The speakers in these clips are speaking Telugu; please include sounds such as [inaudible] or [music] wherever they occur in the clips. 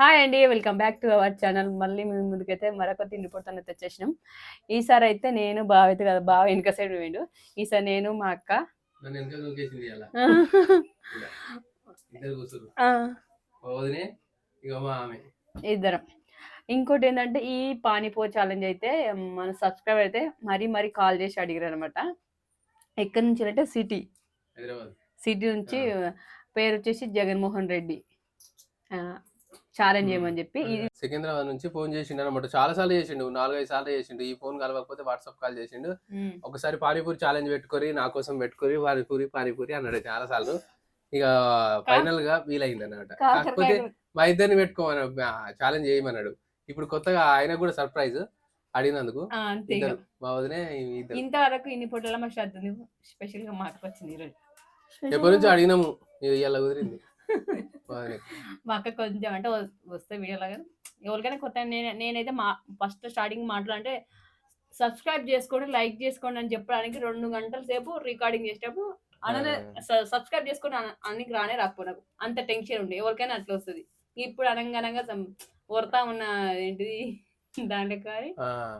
హాయ్ అండి welcome back to our channel మళ్ళీ మీ ముందుకైతే మరొక తిండి పొట్టని తెచ్చేసినాం. ఈసారి అయితే నేను బావ అయితే కదా బావ వెనక సైడ్ పోయిండు. ఈసారి నేను మా అక్క. ఇద్దరు ఇంకోటి ఏంటంటే ఈ పానీపో ఛాలెంజ్ అయితే మన సబ్స్క్రైబర్ అయితే మరీ మరీ కాల్ చేసి అడిగారు అనమాట ఎక్కడి నుంచి అంటే సిటీ సిటీ నుంచి పేరు వచ్చేసి జగన్మోహన్ రెడ్డి. ఛాలెంజ్ చేయమని చెప్పి సికింద్రాబాద్ నుంచి ఫోన్ చేసిండు అనమాట చాలా సార్లు చేసిండు. నాలుగైదు సార్లు చేసిండు. ఈ ఫోన్ కలవకపోతే వాట్సాప్ కాల్ చేసిండు. ఒకసారి పానీపూరి ఛాలెంజ్ పెట్టుకొని నా కోసం పెట్టుకొని పానీపూరి పానీపూరి అన్నాడు చాలా సార్లు. ఇక ఫైనల్గా వీలైంది అన్నమాట కాకపోతే మా ఇద్దరిని పెట్టుకోమని ఛాలెంజ్ చేయమన్నాడు. ఇప్పుడు కొత్తగా ఆయన కూడా సర్ప్రైజ్ అడిగినందుకు ఇంతవరకు ఇన్ని మా శ్రద్ధ స్పెషల్గా మాకు వచ్చింది ఎప్పటి నుంచి అడిగినాము? ఇవాళ కుదిరింది. [laughs] మా అక్క కొంచెం అంటే వస్తే వీడియో లాగా. ఎవరికైనా కొత్త నేను నేనైతే మా ఫస్ట్ స్టార్టింగ్ మాట్లాడంటే సబ్స్క్రైబ్ చేసుకోండి లైక్ చేసుకోండి అని చెప్పడానికి రెండు గంటల సేపు రికార్డింగ్ చేసేటప్పుడు అనలే సబ్స్క్రైబ్ చేసుకొని అన- అన్నికి రానే రాకపో నాకు అంత టెన్షన్ ఉండే. ఎవరికైనా అట్లా వస్తుంది. ఇప్పుడు అనగానంగా వరతా ఉన్న ఏంటిది [laughs] దాంట్లో కానీ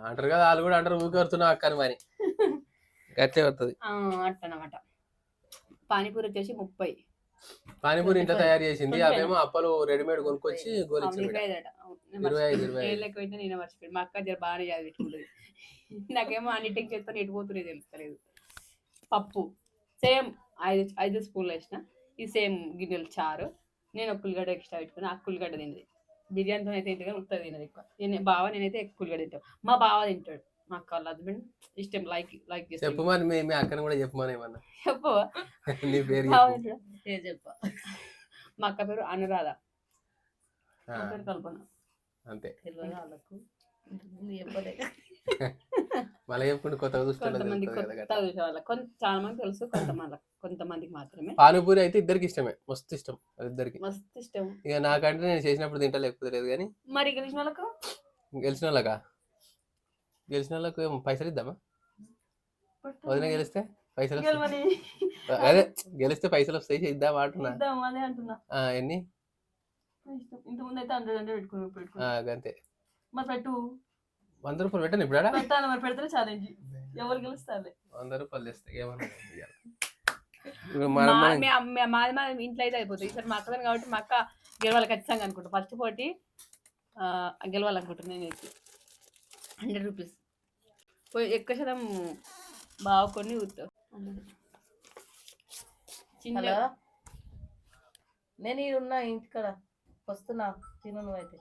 అంటారు కదా వాళ్ళు కూడా అంటారు ఊరికి వస్తున్నా అక్కని మరి. [laughs] గట్లే వస్తుంది అట్టనమాట పానీపూరి వచ్చేసి ముప్పై. పానీపూరి ఇంట్లో తయారు చేసింది. అవేమో అప్పలు రెడీమేడ్ కొనుక్కొచ్చి ఇరవై ఐదు. అవును, నేను ఇరవై మర్చిపోయాను. మా అక్క జర బాగానే చదివించుకుంటుంది [laughs] నాకేమో అన్నిటికి చెప్తాను ఎటు పోతున్నాయి తెలుస్తలేదు. పప్పు సేమ్ ఐదు ఐదు స్పూన్లు వేసిన. ఈ సేమ్ గిన్నెలు చారు. నేను ఒక ఉల్లిగడ్డ ఎక్స్ట్రా పెట్టుకుని ఆ ఉల్లిగడ్డ తిన్నది. బిర్యానీతో అయితే ఇంతగా ఉత్తది తినదు ఎక్కువ. నేను బావ నేనైతే ఎక్కువ ఉల్లిగడ్డ తింటాను మా బావ తింటాడు. మా అక్క హస్బెండ్ ఇష్టం లైక్ లైక్ చెప్పు మరి మీ మీ అక్కని కూడా చెప్పమని ఏమన్నా. [laughs] చెప్పు నీ పేరు చెప్పు. ఏ చెప్ప. మా అక్క పేరు అనురాధ. పేరు కల్పన. అంతే. తెలియదు వాళ్ళకు. [laughs] మళ్ళీ చెప్పుకుంటే కొంతమంది కొత్త వాళ్ళకి కొంత చాలా మంది తెలుసు కొంతమంది కొంతమందికి మాత్రమే. పానీపూరి అయితే ఇద్దరికి ఇష్టమే. మస్తు ఇష్టం ఇద్దరికి. మస్తు ఇష్టం. ఇక నాకంటే నేను చేసినప్పుడు తింటా లేకపోతే లేదు కానీ. మరి గెలిచిన వాళ్ళకు? గెలిచిన వాళ్ళకా? గెలిచిన వాళ్ళకు పైసలు ఇద్దామా? వదిన గెలిస్తే పైసలు. అదే గెలిస్తే పైసలు వస్తాయి ఇద్దామా అంటున్నా. ఇద్దాం అంటున్నా. ఆ, ఎన్ని? అంతే మరి పెట్టు. వంద రూపాయలు పెట్టండి ఇప్పుడు ఆడ? పెట్టాలి మరి పెడితే ఛాలెంజ్ ఎవరు గెలుస్తారు వంద రూపాయలు తెస్తే ఏమన్నా [laughs] మాది మా ఇంట్లో అయితే అయిపోతుంది ఈసారి మా అక్కదని కాబట్టి మా అక్క గెలవాలి ఖచ్చితంగా అనుకుంటా. ఫస్ట్ పోటీ ఆ, గెలవాలనుకుంటున్నాను నేనైతే. Hundred rupees. ఎక్కువ శాతం బాగా కొన్ని హలో? నేను ఉన్నా ఇంటికాడ. వస్తున్నా తిను నువ్వైతే.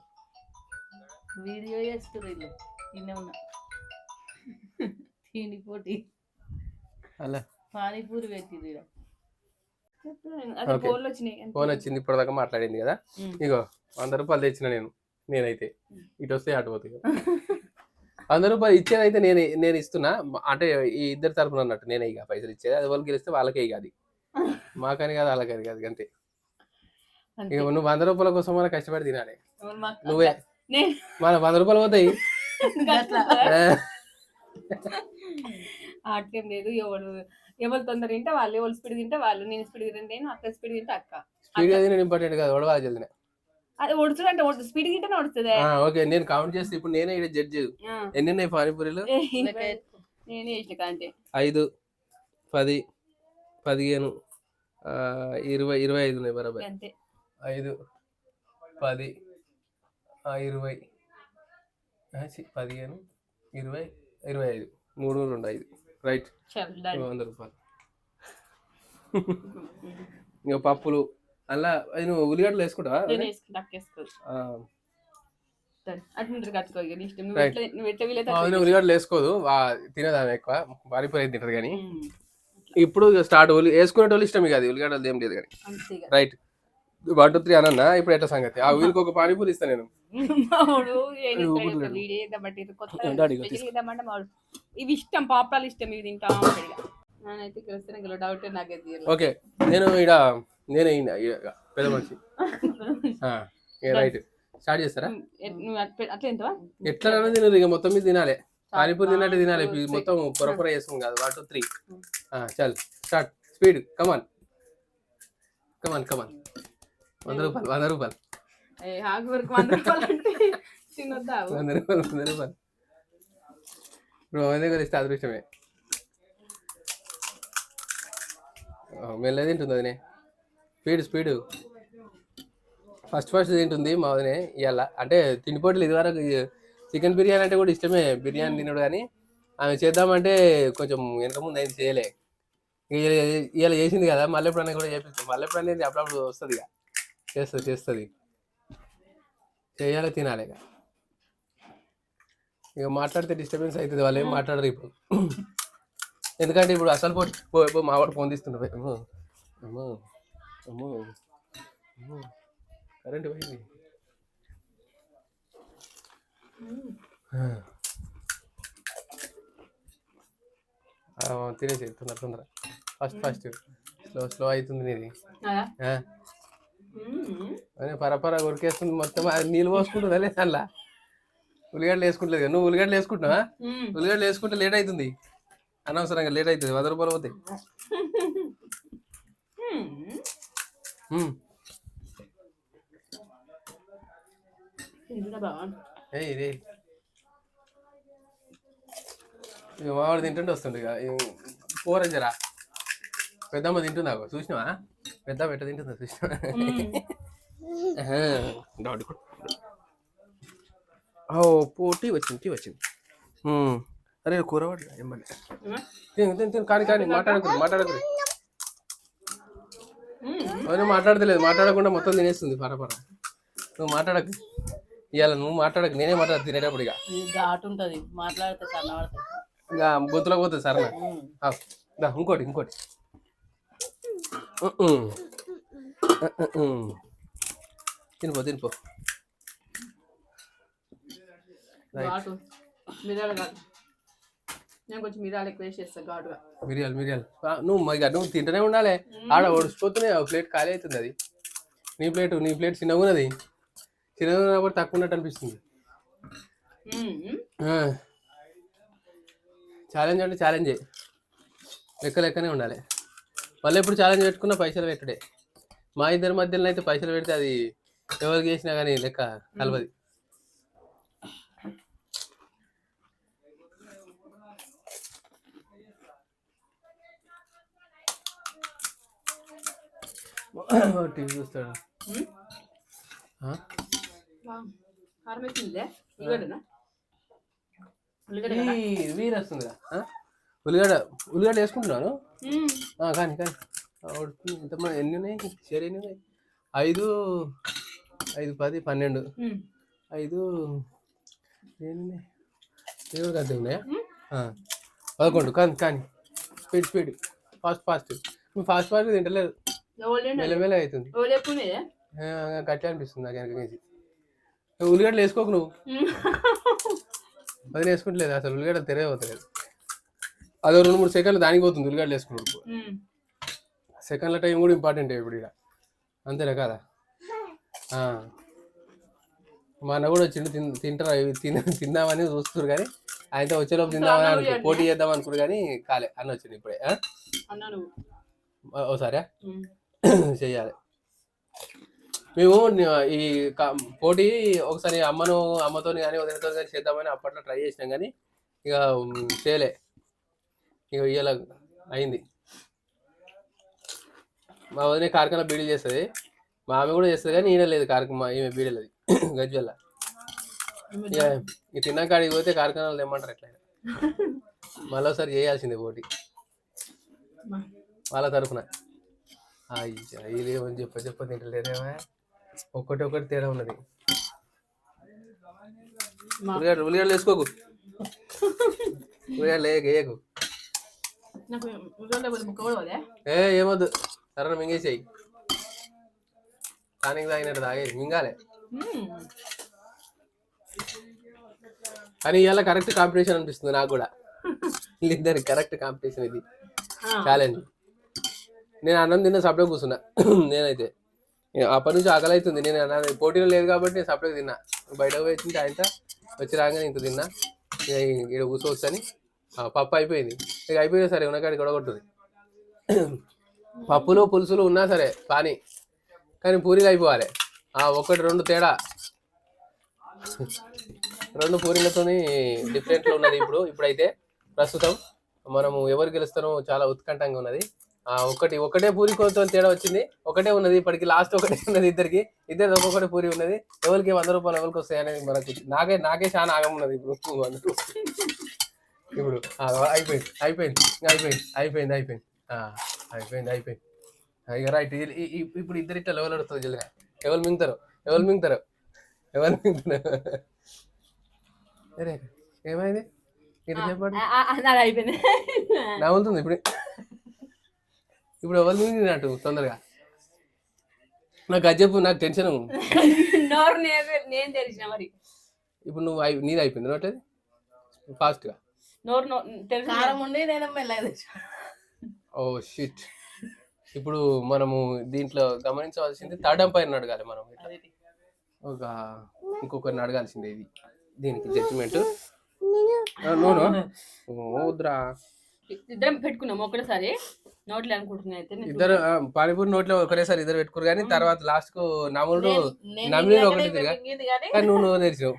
వీడియో చేస్తున్నారు వీళ్ళు. తినే ఉన్నా. తిని పోటీ. అలా. పానీపూరి పెట్టింది. ఫోన్ వచ్చింది ఇప్పటిదాకా మాట్లాడింది కదా. ఇగో వంద రూపాయలు తెచ్చిన నేను నేనైతే. ఇటు వస్తే అటు పోతాయి [laughs] వంద రూపాయలు ఇచ్చేది అయితే నేను నేను ఇస్తున్నా. అంటే ఈ ఇద్దరు తరపున అన్నట్టు నేనే ఇక పైసలు ఇచ్చేది. అది వాళ్ళు గెలిస్తే వాళ్ళకే ఇక అది. [laughs] మాకని కాదు వాళ్ళకని కాదు అంతే. ఇక నువ్వు వంద రూపాయల కోసం మన కష్టపడి తినాలి? నువ్వే. మన వంద రూపాయలు పోతాయి. అట్లా. లేదు. ఎవరు ఎవరు తొందర తింటే వాళ్ళు ఎవరు స్పీడ్ తింటే వాళ్ళు. నేను స్పీడ్ తింటే నేను అక్క స్పీడ్ తింటే అక్క. స్పీడ్ అది నేను ఇంపార్టెంట్ కాదు. ఒడవాలి జల్దినే అది అంటే ఒడుచు స్పీడ్ తింటేనే ఒడుతుంది ఆ, ఓకే నేను కౌంట్ చేస్తే ఇప్పుడు నేనే ఇక్కడ జడ్జి ఎన్ని ఉన్నాయి పానీపూరీలు. [laughs] నేనే చేసిన కాంటే ఐదు పది పదిహేను ఆ, ఇరవై ఇరవై ఐదు ఉన్నాయి బరాబర్. అంతే. ఐదు పది ఆ, ఇరవై పదిహేను ఇరవై ఇరవై ఐదు. మూడు రెండు ఐదు. రైట్ వంద రూపాయలు. [laughs] ఇంకా పప్పులు. అలా అది నువ్వు ఉల్లిగడ్డలు వేసుకుంటావా నేను వేసుకుంటా అక్క వేసుకోదు ఆ, అట్లా కట్టుకో ఇక నీ ఇష్టం నువ్వు Right. ఎట్లా నువ్వు ఎట్లా వీలైతే మా అట్లా వదిన ఉల్లిగడ్డలు వేసుకోదు వా- తినదు ఆమె ఎక్కువ పారిపోయి తింటది కానీ ఉమ్. ఇప్పుడు స్టార్ట్ ఉల్లి వేసుకునేటోళ్ళు ఇష్టం ఇక అది ఉల్లిగడ్డలు ఏం లేదు కానీ అంతే ఇక. రైట్ వన్ టూ త్రీ అనన్నా ఇప్పుడు ఎట్లా సంగతి ఆ [laughs] వీరికి ఒక పానీపూరి ఇస్తాను నేను మావాడు ఏం నువ్వు చేస్తాడు ఊపుతున్నాడు. అసలు వీడు ఏదమ్మటే ఇది కొత్త డాడీ ఇగో స్పెషల్ తీసుకో. ఏదమ్మంటే మావాడు ఇవి ఇష్టం పాపడాలు ఇష్టం ఇవి తింటా ఉంటాడు ఇక. నేనైతే గెలిస్తే గెల డౌట్. ఓకే నేను ఇక్కడ నేనే ఈయన, పెద్ద మనిషి. [laughs] రైట్. స్టార్ట్ చేస్తారా? ఎట్లా తినదు ఇక మొత్తం మీద తినాలి. పానీపూరి తిన్నట్టు తినాలి. మొత్తం పొర పొర వేసుకుని కాదు వన్ టూ త్రీ. చల్. Start. Speed. Come on come on come on వంద రూపాయలు వంద రూపాయలు. వంద రూపాయలు వంద రూపాయలు ఇప్పుడు దగ్గర ఇస్తే అదృష్టమే. మెల్ల తింటుంది వదినే స్పీడ్ స్పీడ్. ఫస్ట్ ఫస్ట్ తింటుంది మా వదినే ఇవాళ అంటే తిండిపోట్లు ఇదివరకు చికెన్ బిర్యానీ అంటే కూడా ఇష్టమే. బిర్యానీ తినడు కానీ ఆమె చేద్దామంటే కొంచెం వెనక ముందు అయింది చేయలే. ఇవాళ చేసింది కదా మళ్ళీ ఎప్పుడన్నా కూడా చేపిస్తాం. మళ్ళీ ఎప్పుడన్నా అప్పుడప్పుడు వస్తుంది ఇక. చేస్తుంది చేస్తుంది. చేయాలి తినాలి ఇక. ఇక మాట్లాడితే డిస్టర్బెన్స్ అవుతుంది వాళ్ళు ఏం మాట్లాడరు ఇప్పుడు. ఎందుకంటే ఇప్పుడు అసలు పో పో మావాడు ఫోన్ తీస్తుండే. అమ్మో. అమ్మో. కరెంట్ పోయింది. తినేసి తొందర తొందర. First first. స్లో స్లో అవుతుంది నీది. అదా పరపర కొరికేస్తుంది మొత్తం అది నీళ్ళు పోసుకుంటుందా లేదా అలా? ఉల్లిగడ్డలు వేసుకుంటలేదు నువ్వు ఉల్లిగడ్డలు వేసుకుంటున్నావా. ఉల్లిగడ్డలు వేసుకుంటే లేట్ అవుతుంది. అనవసరంగా లేట్ అవుతుంది. వంద రూపాయలు పోతాయి మ్మ్. ఇక మావాడు తింటుంటే వస్తుండే కూర జరా. పెద్దమ్మ తింటుందా చూసినావా? పెద్ద పెట్ట తింటుందా చూసినావా? ఆహా, డౌట్ [laughs] కూడా. ఓ పోటీ వచ్చింది టీ వచ్చింది. ఉమ్. అరే కూర పడలే ఏమన్నా తిను తిను తిను కానీ కానీ మాట్లాడకూడదు మాట్లాడకూడదు అవును మాట్లాడతలేదు మాట్లాడకుండా మొత్తం తినేస్తుంది పరపర నువ్వు మాట్లాడకు. ఇవాళ నువ్వు మాట్లాడకు నేనే మాట్లాడు తినేటప్పుడు ఇక. ఘాటు ఉంటది మాట్లాడితే ఇక గొంతులో పోతుంది సరే ఇంకోటి ఇంకోటి. తినిపో తినిపో. ఘాటు మిరియాలు ఘాటు. నేను కొంచెం మిరియాలు ఎక్కువ ఘాటుగా. మిరియాలు నువ్వు మరి నువ్వు తింటూనే ఉండాలి. ఆడ ఒడిచిపోతున్నాయి ఒక ప్లేట్ ఖాళీ అవుతుంది అది. నీ ప్లేట్ నీ ప్లేట్ చిన్నగా ఉన్నది. చిన్నగా ఉన్నప్పుడు తక్కువ ఉన్నట్టు అనిపిస్తుంది. ఛాలెంజ్ అంటే ఛాలెంజే. లెక్క లెక్కనే ఉండాలి. మళ్ళీ ఎప్పుడు ఛాలెంజ్ పెట్టుకున్నా పైసలు పెట్టుడే. మా ఇద్దరి మధ్యలో అయితే పైసలు పెడితే అది ఎవరికి చేసినా కానీ లెక్క కలవది టీవీ చూస్తాడు మ్మ్. ఆ? బాగుంది. కారం వేసిందే ఉల్లిగడ్డనా ఉల్లిగడ్డ కదా? ఈ వీరు వస్తుందిరా? ఉల్లిగడ్డ ఉల్లిగడ్డ వేసుకుంటున్నాను. కానీ కానీ. ఎంతమంది ఎన్ని ఉన్నాయి? షేర్ ఎన్ని ఉన్నాయి? ఐదు ఐదు పది పన్నెండు. ఐదు ఎన్ని ఉన్నాయి? ఏడు ఉన్నాయా? పదకొండు. కానీ కానీ. Speed speed fast fast. Fast fast తింటలేదు? మెల్లమెల్ల అవుతుంది. గట్టి అనిపిస్తుంది నాకు వెనక నుంచి. ఉల్లిగడ్డలు వేసుకోకు నువ్వు. అది వేసుకుంటలేదు. అసలు ఉల్లిగడ్డలు తెరవలేదు అదో రెండు మూడు సెకండ్లు దానికి పోతుంది ఉల్లిగడ్డలు వేసుకున్నప్పుడు మ్మ్. సెకండ్ల టైం కూడా ఇంపార్టెంట్ ఇప్పుడు ఇక్కడ అంతేనా కదా. మా అన్న కూడా వచ్చిండు తింటారా? తిన తిందామని చూస్తున్నారు కానీ ఆయనతో వచ్చేలోపు తిందామని అనుకో పోటీ చేద్దాం అనుకున్నారు కానీ కాలే. అన్న వచ్చింది ఇప్పుడే ఓసారా? [coughs] మ్మ్. చెయ్యాలి మేము ఈ పోటీ ఒకసారి అమ్మను అమ్మతో కానీ వదినతో కానీ చేద్దామని అప్పట్లో ట్రై చేసినాం కానీ ఇక చేయలే. ఇక ఇవాళ అయింది. మా వదిన కార్ఖానా బీడీలు చేస్తుంది. మా ఆమె కూడా చేస్తుంది కానీ ఈయన లేదు కార్ఖానా ఈమె బీడీలది [coughs] గజ్వల్ల. ఇక ఈ తిన్నా కాడికి పోతే కార్ఖానాలు తెమ్మంటారు ఎట్లా [laughs] మళ్ళీ ఒకసారి చేయాల్సిందే పోటీ. వాళ్ళ తరఫున. అయ్యేమని చెప్ప చెప్ప తింటలేదేమా ఒక్కటి ఒకటి తేడా ఉన్నది. ఉల్లిగడ్డ ఉల్లిగడ్డలు వేసుకోకు. ఉల్లిగడ్డ లేక వేయకు? ఏ ఏమొద్దు. సరే మింగేసేయి. టానిక్ తాగినట్టు తాగే మింగాలే. కానీ ఇవాళ కరెక్ట్ కాంపిటీషన్ అనిపిస్తుంది నాకు కూడా. వీళ్ళిద్దరికి కరెక్ట్ కాంపిటీషన్ ఇది. ఛాలెంజ్ నేను అన్నం తిన్న సప్లై కూర్చున్నా. [clears throat] నేనైతే. అప్పటి నుంచి ఆకలి అవుతుంది నేను అన్న పోటీలో లేదు కాబట్టి నేను సప్లై తిన్నా. బయటకు పోయి తింటే ఆయన వచ్చి రాగానే ఇంత తిన్నా. ఇక్కడ కూర్చోవచ్చు అని ఆ, పప్పు అయిపోయింది. ఇక అయిపోయినా సరే ఉన్నకాడి గొడగొట్టుది [clears throat] పప్పులు పులుసులు ఉన్నా సరే కానీ కానీ పూరీలు అయిపోవాలి. ఆ ఒకటి రెండు తేడా. రెండు పూరీలతోని డిఫరెంట్లో ఉన్నది ఇప్పుడు. ఇప్పుడైతే ప్రస్తుతం మనము ఎవరు గెలుస్తారో చాలా ఉత్కంఠంగా ఉన్నది. ఒకటి ఒకటే పూరి కోతో తేడా వచ్చింది. ఒకటే ఉన్నది ఇప్పటికి లాస్ట్ ఒకటే ఉన్నది ఇద్దరికి. ఇద్దరు ఒక్కొక్కటి పూరి ఉన్నది. ఎవరికి వంద రూపాయలు ఎవరికి వస్తాయి అనేది మనకు నాకే నాకే చాలా ఆగం ఉన్నది ఇప్పుడు. రూపాయలు. ఇప్పుడు అయిపోయింది అయిపోయింది అయిపోయింది అయిపోయింది అయిపోయింది. అయిపోయింది అయిపోయింది. ఇక రైట్ ఇప్పుడు ఇద్దరు ఇట్లా లెవెల్ అడుగుతుంది జల్దిగా. ఎవరు మింగుతారు ఎవరు మింగుతారు ఎవరు మింగుతారు. ఏమైంది? ఇటు చెప్పండి. నవ్వుతుంది ఇప్పుడు. ఇప్పుడు ఎవరు మింగినట్టు తొందరగా? నాకు అది చెప్పు నాకు టెన్షన్ నోరు నేను నేను తెలిసిన మరి. ఇప్పుడు నువ్వు అయి- నీది అయిపోయింది నోటది ఫాస్ట్గా నోరు నో- తెలుసు కారం ఉండి నేను మెల్లగా తెచ్చా ఓ షిట్ ఇప్పుడు మనము దీంట్లో గమనించవలసింది థర్డ్ అంపైర్ని అడగాలి మనం ఒక ఇంకొకరిని అడగాల్సిందే ఇది. దీనికి జడ్జిమెంట్ నోను? వద్దురా. ఇద్దరం పెట్టుకున్నాం ఒకటేసారి. నోట్లు అనుకుంటున్నా అయితే ఇద్దరు పానీపూరి నోట్లో ఒకరేసారి ఇద్దరు పెట్టుకోరు కానీ తర్వాత లాస్ట్కు నమ్మిన ఇందాకనే ఒకటి కానీ నువ్వు నువ్వు తెరిచావు.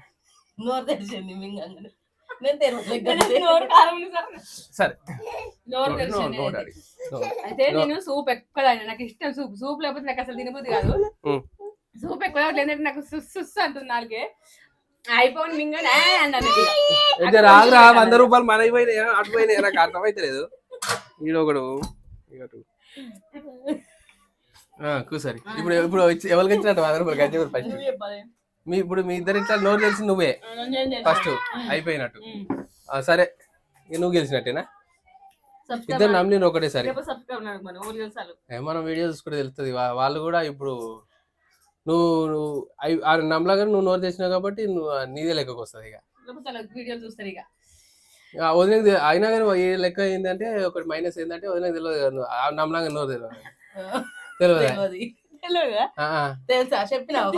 నోరు తెరిచింది అయితే. నేను సూప్ ఎక్కువ. నాకు ఇష్టం సూప్. సూప్ లేకపోతే నాకు అసలు తినబుద్ధి కాదు. సూప్ ఎక్కువ. ఏంటంటే నాకు సుస్ సుస్ అంటుంది నాలుగే. అయిపోయింది మింగని రాదురా వంద రూపాయలు మన పోయినాయి అటు పోయినాయి నాకు అర్థమైతే లేదు ఈడు ఒకడు. కూసరి. ఇప్పుడు ఇప్పుడు వచ్చి ఎవరికి ఇచ్చినట్టు వంద రూపాయలు గంజి ఫస్ట్. మీ ఇప్పుడు మీ ఇద్దరు ఇట్లా నోరు తెలిసి నువ్వే? ఫస్ట్ అయిపోయినట్టు. సరే. ఇక నువ్వు గెలిచినట్టేనా? ఇద్దరు నమ్మిన ఒకటేసారి. మన వీడియో చూసుకుంటే తెలుస్తుంది. వాళ్ళు కూడా ఇప్పుడు నువ్వు ఆ నమ్మలాగా నువ్వు నోరు తెచ్చినావు కాబట్టి నువ్వు నీదే లెక్కకు వస్తుంది ఇక. వీడియోలు చూస్తారు తె- అయినా కానీ ఏ లెక్క ఏంటంటే ఒకటి మైనస్ ఏంటంటే వదినకి తెలియదు కదా నువ్వు. ఆ నమ్మలాగా నోరు తెలియదు తెలియదు. తెలుసా? చెప్పినావా?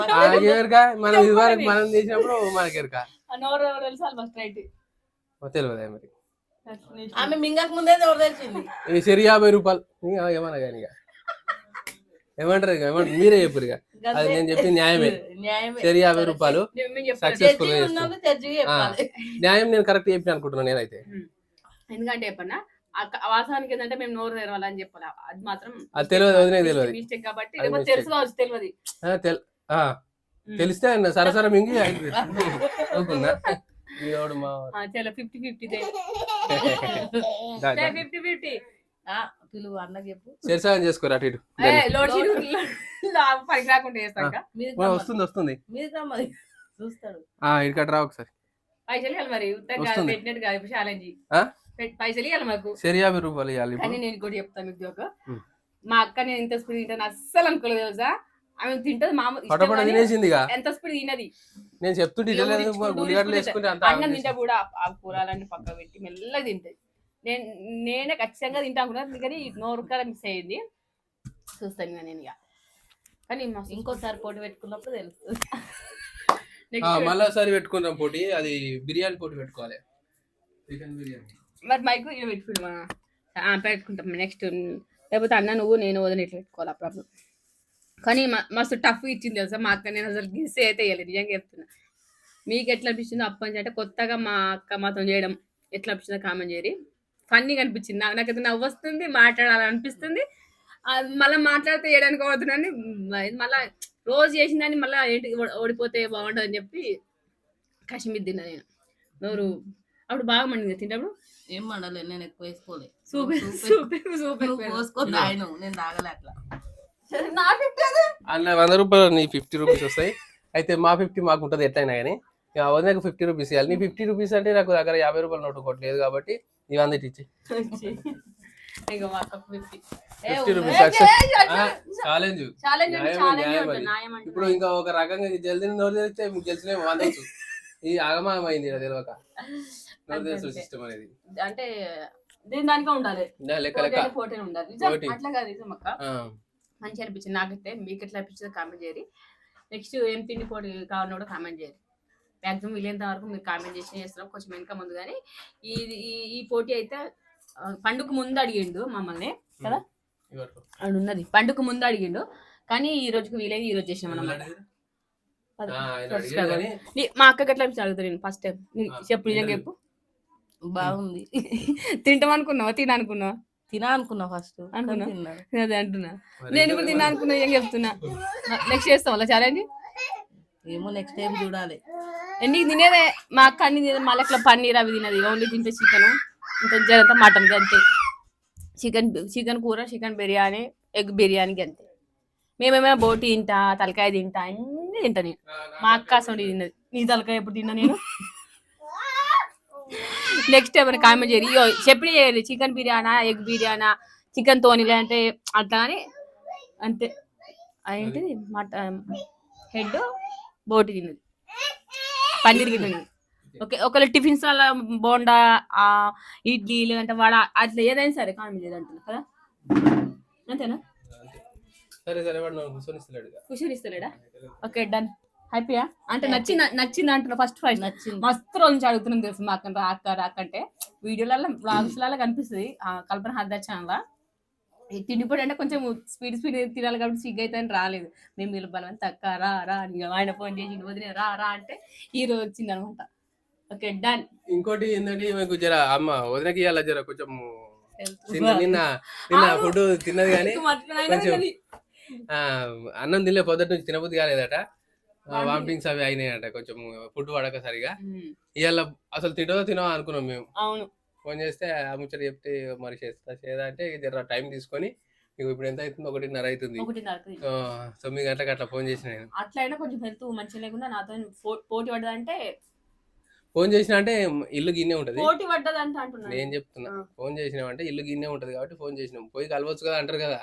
మనం ఇదివరకు చేసినప్పుడు మనకి ఎరుక. తెలియదు మరి. ఆమె మింగక ముందే సరి యాభై రూపాయలు. ఏమన్నా కానీ ఇక. ఏమంటారు ఇక? ఏమంటారు? మీరే చెప్పారు ఇక. అది నేను చెప్పి న్యాయమే. [laughs] సరి యాభై రూపాయలు. చెప్పాలి. న్యాయం నేను కరెక్ట్ చెప్పిన అనుకుంటున్నాను నేనైతే. [laughs] ఎందుకంటే చెప్పన్నా వాస్తవానికి ఏంటంటే మేము నోరు తెరవాలని చెప్పాలి. అది మాత్రం అది తెలియదు తెలియదు. మిస్టేక్ కాబట్టి. తెలుసు కావచ్చు తెలియదు. తెలిస్తే ఆయన సరసర మింగి [laughs] చాలా ఫిఫ్టీ ఫిఫ్టీ. ఫిఫ్టీ ఫిఫ్టీ పిలువు అన్న చెప్పు. శరిసాగం చేసుకోరు అటు ఇటు. పనికి రాకుండా వస్తుంది వస్తుంది. చూస్తాడు. ఆ ఇక్కడ రా ఒకసారి. పైసలు ఇవ్వాలి మరి ఉత్తగా వస్తుంది. పెట్టినట్టు కాదు ఛాలెంజ్ ఆ? పైసలు ఇవ్వాలి మాకు. సరి యాభై రూపాయలు ఇవ్వాలి కానీ నేను కూడా చెప్తాను మీకు ఉమ్. మా అక్క నేను ఎంత స్పీడ్ తింటాను అస్సలు అనుకోలేదు తెలుసా? ఆమె తింటది కానీ తినేసింది ఎంత స్పీడ్ తినది నేను చెప్తుంటే అన్నం తింటే కూడా ఆ కూరలన్నీ పక్క పెట్టి మెల్లగా తింటది. నేను నేనే ఖచ్చితంగా తింటా అనుకున్నా కానీ నోరు కాడ మిస్ అయ్యింది చూస్తాను ఇక నేను ఇక. కానీ ఇంకోసారి పోటీ పెట్టుకున్నప్పుడు తెలుస్తుంది. ఆ, నెక్స్ట్ మళ్ళా ఒకసారి పెట్టుకుందాం పోటీ అది బిర్యానీ పోటీ పెట్టుకోవాలి. చికెన్ బిర్యానీ. మరి మైకు ఇది పెట్టుకుంటు పెట్టుకుంటాం నెక్స్ట్ లేకపోతే అన్న నువ్వు నేను వదిన ఇట్లా పెట్టుకోవాలి అప్పుడప్పుడు కానీ మస్తు టఫ్ ఇచ్చింది తెలుసా మా అక్క నేను అసలు గిస్ అయితే వేయలేదు నిజంగా చెప్తున్నా. మీకు ఎట్లా అనిపించిందో అప్పటి నుంచి అంటే కొత్తగా మా అక్క మాతో చేయడం ఎట్లా అనిపించిందో కామెంట్ చేయరి ఫన్నీగా అనిపించింది. నాకు నాకైతే నవ్వు వస్తుంది మాట్లాడాలనిపిస్తుంది మళ్ళీ మాట్లాడితే చేయడానికి అవుతుందని మళ్ళీ రోజు చేసిందని మళ్ళీ ఏంటి ఓడిపోతే బాగుంటుంది అని చెప్పి కాశ్మీర్ తిన్నా నేను. నోరు అప్పుడు బాగా మండింది తింటప్పుడు. ఏం మండలే నేను ఎక్కువ వేసుకోలే. సూపర్ సూప్ సూపర్ సూపర్ తాగిను నేను తాగలే అట్లా. నా ఫిఫ్టీ వంద రూపాయలు నీ ఫిఫ్టీ రూపీస్ వస్తాయి. అయితే మా ఫిఫ్టీ మాకు ఉంటుంది ఎట్లయినా కానీ. వదినకు ఫిఫ్టీ రూపీస్ ఇవ్వాలి నీ ఫిఫ్టీ రూపీస్ అంటే నాకు దగ్గర యాభై రూపాయలు నోటు ఒకటి లేదు కాబట్టి నీ వంద ఇటు ఇచ్చి ఫిఫ్టీ రూపీస్ ఛాలెంజ్ ఇప్పుడు ఇంకా ఒక రకంగా జల్దీ నోరు తెలిస్తే మీకు తెలిసిన వందచ్చు [laughs] ఇది ఆగమాగం అయింది ఇక్కడ తెలియక. నోరు తెలుసు. సిస్టమ్ అనేది. అంటే దీని దానికే ఉండాలి. దా, లెక్క లెక్క. పోటీ పోటీ ఉండాలి. నిజం, పోటీ. అట్లా కాదు నిజం అక్క. ఆ, మంచి అనిపించింది నాకైతే. మీకు ఎట్లా అనిపించిందో కామెంట్ చేయరు నెక్స్ట్ ఏం తిండి పోటీ కావాలని కూడా కామెంట్ చేయరు మ్యాక్సిమం వీలైనంత వరకు మీరు కామెంట్ చేసి చేస్తున్నాం కొంచెం వెనక ముందు కానీ ఈ ఈ- పోటీ అయితే పండుగ ముందు అడిగిండు మమ్మల్ని కదా? ఉన్నది. పండుగ ముందు అడిగిండు. కానీ ఈ రోజుకి వీలైంది ఈ రోజు చేసినాం నీ- మా అక్కకి ఎట్లా అనిపిస్తుంది అడుగుతా నేను ఫస్ట్ టైం చెప్పు నిజంగా? చెప్పు. బాగుంది. [laughs] తింటాం అనుకున్నావా తిన అనుకున్నావా తినా అనుకున్నా ఫస్ట్ అనుకున్నా? తిన్నాను అదే అంటున్నా. నేను ఇప్పుడు తిన్నా అనుకున్నా ఏం చెప్తున్నా? నెక్స్ట్ చేస్తాం అలా ఛాలెంజ్? ఏమో నెక్స్ట్ టైం చూడాలి. ఎన్ని తినేదే? మా అక్క అన్ని తినేది మళ్ళీ ఇట్లా పన్నీర్ అవి తినది. ఓన్లీ తింటే చికెన్ ఇంత జరంతా మటన్ అంతే. చికెన్ చికెన్ కూర చికెన్ బిర్యానీ ఎగ్ బిర్యానీ అంతే. మేమేమైనా బోటి తింటా తలకాయ తింటా అన్ని తింటా నేను. మా అక్క అసలు తిన్నది. నీ తలకాయ ఎప్పుడు తిన్నా నేను? నెక్స్ట్ ఏమైనా కామెంట్ చేయరు. ఇయో చెప్పి చేయాలి చికెన్ బిర్యానా ఎగ్ బిర్యానా చికెన్ తోని లేదంటే అట్లా అని. అంతే. ఏంటిది మటన్ హెడ్ బోటి తిన్నది. పన్నీర్ తిన్నది ఓకే ఒకవేళ టిఫిన్స్ వల్ల బోండా ఇడ్లీ లేదంటే వడ అట్లా ఏదైనా సరే కామెంట్ చేయాలి అంటున్నా కదా? అంతేనా? అంతే. సరే సరే ఓకే డన్ హ్యాపీయా అంటే నచ్చింది నచ్చింది అంటున్నా ఫస్ట్ ఫస్ట్ నచ్చింది. మస్తు రోజు నుంచి అడుగుతున్నాం తెలుసు మా అక్క రాక రాక అంటే వీడియోలలో బ్లాగ్స్లలో కనిపిస్తుంది ఆ కల్పన హద్దా ఛానల్ తిండిపోయి అంటే కొంచెం స్పీడ్ స్పీడ్ తినాలి కాబట్టి సిగ్గు అయితే అని రాలేదు. మేము వీళ్ళు బలం తక్క రా రా ఆయన ఫోన్ చేసి వదిలే రా రా అంటే ఈ రోజు వచ్చింది అనమాట ఓకే డన్. ఇంకోటి ఏంటంటే జర అమ్మ వదినకి ఇవ్వాల జర కొంచెం తిన్న నిన్న నిన్న. ఫుడ్ తిన్నది కానీ కొంచెం అన్నం తినలే పొద్దుట నుంచి తినబుద్ధి కాలేదట. వామిటింగ్. వామిటింగ్స్ అవి అయినాయట కొంచెం ఫుడ్ పడక సరిగా. ఇవాళ అసలు తింటుందో తినో అనుకున్నాం మేము. అవును. ఫోన్ చేస్తే ఆ ముచ్చట చెప్తే మరి చేస్తా చేదా అంటే జర టైం తీసుకొని ఇక ఇప్పుడు ఎంత అవుతుంది ఒకటిన్నర అవుతుంది. తొమ్మిది గంటలకు అట్లా ఫోన్ చేసిన నేను. అట్లయినా కొంచెం హెల్త్ మంచిగా లేకుండా నాతో పోటీ పడ్డదంటే ఫోన్ చేసిన అంటే ఇల్లు గిన్నే ఉంటది. పోటీ పడ్డదంటే అంటున్నాను నేను చెప్తున్నా. ఫోన్ చేసినాం అంటే ఇల్లు గిన్నే ఉంటది కాబట్టి ఫోన్ చేసినాం. పోయి కలవచ్చు కదా అంటారు కదా.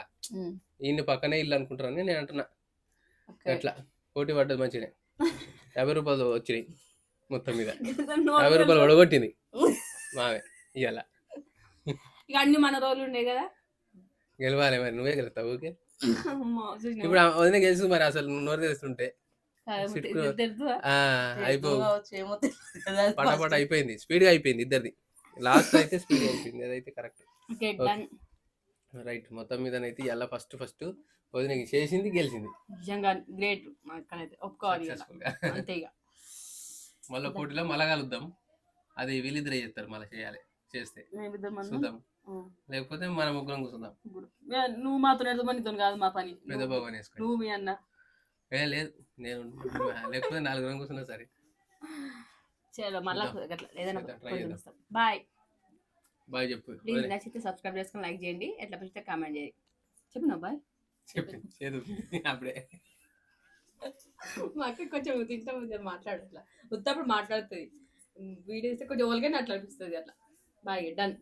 ఈయన పక్కనే ఇల్లు అనుకుంటారని నేను అంటున్నా. అట్లా. పోటీ పడ్డది మంచిగా యాభై రూపాయలు వచ్చినాయి మొత్తం మీద. [laughs] యాభై రూపాయలు ఒడగొట్టింది [laughs] మావే. ఇవాళ ఇక అన్ని మన రోజులు ఉండే కదా. గెలవాలి మరి నువ్వే గెలుస్తావు ఓకే? ఇప్పుడు వదిన గెలుసు మరి అసలు నువ్వు నోరు తెలుస్తుంటే. పటాపట అయిపోయింది స్పీడ్గా అయిపోయింది ఇద్దరిది. లాస్ట్ అయితే స్పీడ్ అయిపోయింది అదైతే కరెక్ట్. రైట్ మొత్తం మీదనైతే ఇలా ఫస్ట్ ఫస్ట్ వదినకి చేసింది గెలిచింది. నిజంగా గ్రేట్ ఒప్పుకోవాలి మళ్ళీ పోటీలో మళ్ళా కలుద్దాం. అది వీళ్ళిద్దరే చేస్తారు మళ్ళీ చేయాలి. చేస్తే. చూద్దాం. లేకపోతే మన ముగ్గురం కూర్చుందాం. నువ్వు మాతో ఎడదాం నీతో కాదు మా పని. పెద్ద వేసుకొని నువ్వు మీ అన్న. ఏ లేదు. నేను లేకపోతే నాలుగు కూర్చున్నా సరే. చలో మళ్ళా ఏదైనా బాయ్. బాయ్ చెప్పు. ప్లీజ్. నచ్చితే సబ్స్క్రైబ్ చేసుకొని లైక్ చేయండి. ఎట్లా పిలిస్తే కామెంట్ చేయండి. చెప్పినా బాయ్. చెప్పు. చేదు. అప్పుడే. మా అక్క కొంచెం తింటా కొంచెం మాట్లాడు అట్లా. ఉత్తప్పుడు మాట్లాడుతుంది. వీడియో ఇస్తే కొంచెం ఓల్గానే అట్లా అనిపిస్తుంది అట్లా. Bye done